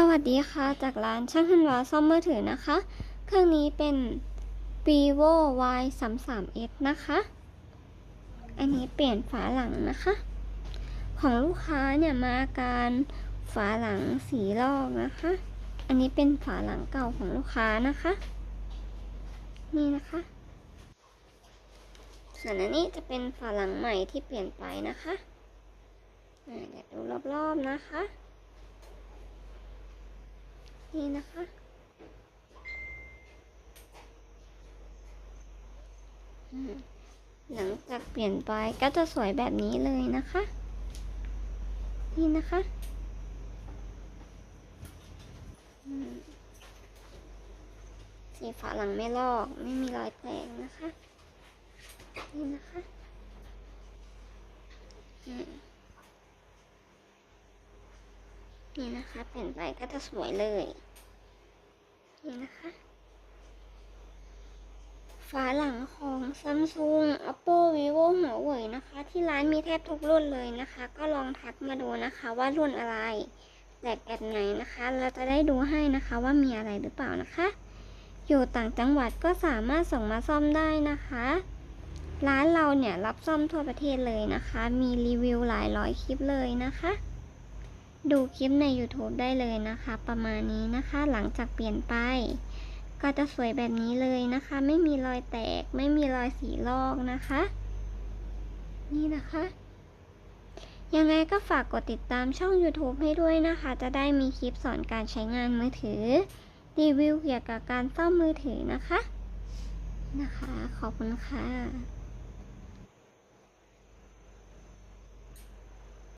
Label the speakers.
Speaker 1: สวัสดีค่ะ จากร้านช่างฮันวาซ่อมมือถือนะคะ เครื่องนี้เป็น vivo y 3 3 s นะคะ อันนี้เปลี่ยนฝาหลังนะคะ ของลูกค้าเนี่ยมาการฝาหลังสีลอกนะคะ อันนี้เป็นฝาหลังเก่าของลูกค้านะคะ นี่นะคะ ส่วนอันนี้จะเป็นฝาหลังใหม่ที่เปลี่ยนไปนะคะเดี๋ยวดูรอบๆนะคะ นี่นะคะ หลังจากเปลี่ยนไปก็จะสวยแบบนี้เลยนะคะ นี่นะคะสีฝาหลังไม่ลอกไม่มีรอยแตกนะคะ นี่นะคะ อืม นี่นะคะเปลี่ยนไปก็จะสวยเลย นี่นะคะ ฝาหลังของ Samsung Oppo Vivo หัวเว่ยนะคะ ที่ร้านมีแทบทุกรุ่นเลยนะคะ ก็ลองทักมาดูนะคะว่ารุ่นอะไรแตกแบบไหนนะคะ เราจะได้ดูให้นะคะว่ามีอะไรหรือเปล่านะคะ อยู่ต่างจังหวัดก็สามารถส่งมาซ่อมได้นะคะ ร้านเราเนี่ยรับซ่อมทั่วประเทศเลยนะคะ มีรีวิวหลายร้อยคลิปเลยนะคะ ดูคลิปใน YouTube ได้เลยนะคะ ประมาณนี้นะคะหลังจากเปลี่ยนไป ก็จะสวยแบบนี้เลยนะคะ ไม่มีรอยแตก ไม่มีรอยสีลอกนะคะ นี่นะคะ ยังไงก็ฝากกดติดตามช่อง YouTube ให้ด้วยนะคะ จะได้มีคลิปสอนการใช้งานมือถือ รีวิวเกี่ยวกับการซ่อมมือถือนะคะ นะคะ ขอบคุณค่ะ